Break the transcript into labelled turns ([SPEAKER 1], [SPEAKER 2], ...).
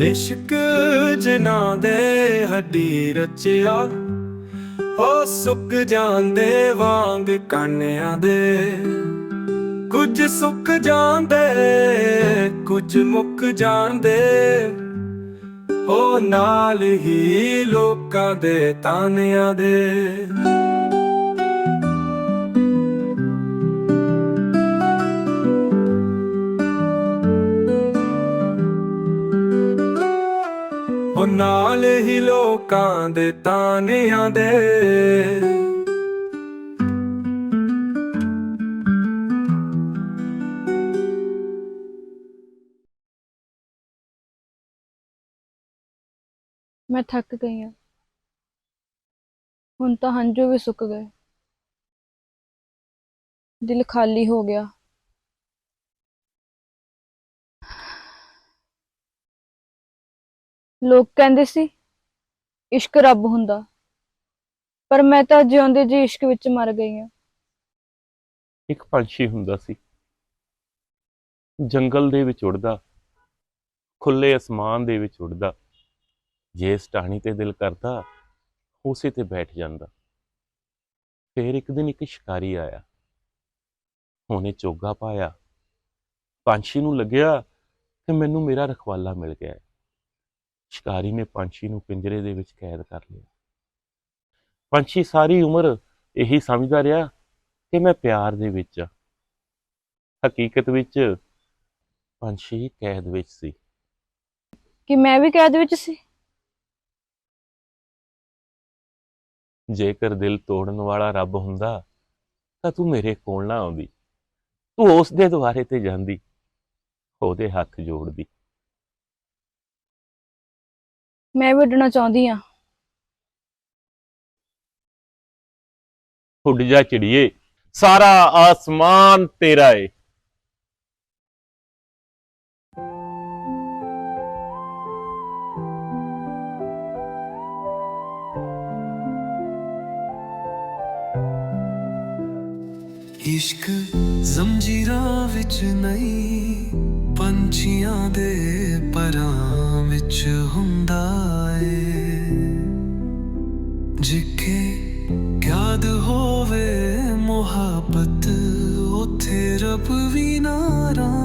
[SPEAKER 1] ਇਸ਼ਕ ਜਨਾ ਦੇ ਹੱਡੀ ਰਚਿਆ, ਉਹ ਸੁੱਕ ਜਾਂਦੇ ਵਾਂਗ ਕਾਨਿਆਂ ਦੇ। ਕੁਝ ਸੁੱਕ ਜਾਂਦੇ, ਕੁਝ ਮੁੱਕ ਜਾਂਦੇ। ਉਹ ਨਾਲ ਹੀ ਲੋਕਾਂ ਦੇ ਤਾਨਿਆਂ ਦੇ। ਉਹ ਨਾਲ ਹੀ ਲੋਕਾਂ ਦੇ ਤਾਨਿਆਂ ਦੇ।
[SPEAKER 2] ਮੈਂ ਥੱਕ ਗਈ ਹਾਂ ਹੁਣ ਤਾਂ ਹੰਝੂ ਵੀ ਸੁੱਕ ਗਏ। ਦਿਲ ਖਾਲੀ ਹੋ ਗਿਆ। ਲੋਕ ਕਹਿੰਦੇ ਸੀ, ਇਸ਼ਕ ਰੱਬ ਹੁੰਦਾ। ਪਰ ਮੈਂ ਤਾਂ ਜਿਉਂਦੇ ਜੀ ਇਸ਼ਕ ਵਿੱਚ ਮਰ ਗਈ ਹਾਂ।
[SPEAKER 3] ਇੱਕ ਪੰਛੀ ਹੁੰਦਾ ਸੀ। ਜੰਗਲ ਦੇ ਵਿੱਚ ਉੜਦਾ ਖੁੱਲੇ ਅਸਮਾਨ ਦੇ ਵਿੱਚ ਉੜਦਾ ਜੇ ਇਸ ਟਾਹਣੀ ਤੇ ਦਿਲ ਕਰਦਾ, ਉਸੇ ਤੇ ਬੈਠ ਜਾਂਦਾ। ਫਿਰ ਇੱਕ ਦਿਨ ਇੱਕ ਸ਼ਿਕਾਰੀ ਆਇਆ। ਉਹਨੇ ਚੋਗਾ ਪਾਇਆ। ਪੰਛੀ ਨੂੰ ਲੱਗਿਆ ਕਿ ਮੈਨੂੰ ਮੇਰਾ ਰਖਵਾਲਾ ਮਿਲ ਗਿਆ। ਹੈ। ਸ਼ਿਕਾਰੀ ਨੇ ਪੰਛੀ ਨੂੰ ਪਿੰਜਰੇ ਦੇ ਵਿੱਚ ਕੈਦ ਕਰ ਲਿਆ। ਪੰਛੀ ਸਾਰੀ ਉਮਰ ਇਹੀ ਸਮਝਦਾ ਰਿਹਾ ਕਿ ਮੈਂ ਪਿਆਰ ਦੇ ਵਿੱਚ ਆ। ਹਕੀਕਤ ਵਿੱਚ ਪੰਛੀ ਕੈਦ ਵਿੱਚ ਸੀ।
[SPEAKER 2] ਕਿ ਮੈਂ ਵੀ ਕੈਦ ਵਿੱਚ ਸੀ?
[SPEAKER 3] ਜੇਕਰ ਦਿਲ ਤੋੜਨ ਵਾਲਾ ਰੱਬ ਹੁੰਦਾ ਤਾਂ ਤੂੰ ਮੇਰੇ ਕੋਲ ਨਾ ਆਉਂਦੀ। ਤੂੰ ਉਸ ਦੇ ਦੁਆਰੇ ਤੇ ਜਾਂਦੀ ਉਹਦੇ ਹੱਥ ਜੋੜਦੀ।
[SPEAKER 2] ਮੈਂ ਵੀ ਉੱਡਣਾ ਚਾਹੁੰਦੀ ਹਾਂ।
[SPEAKER 3] ਉੱਡ ਜਾ ਚਿੜੀਏ ਸਾਰਾ ਆਸਮਾਨ ਤੇਰਾ ਏ।
[SPEAKER 1] ਇਸ਼ਕ ਜ਼ੰਜੀਰਾਂ ਵਿੱਚ ਨਹੀਂ ਪੰਛੀਆਂ ਦੇ ਪਰਾਂ। ਵਿੱਚ ਹੁੰਦਾ ਏ। ਜਿੱਕੇ ਯਾਦ ਹੋਵੇ ਮੁਹੱਬਤ ਉਥੇ ਰੱਬ ਵੀ ਨਾਰਾ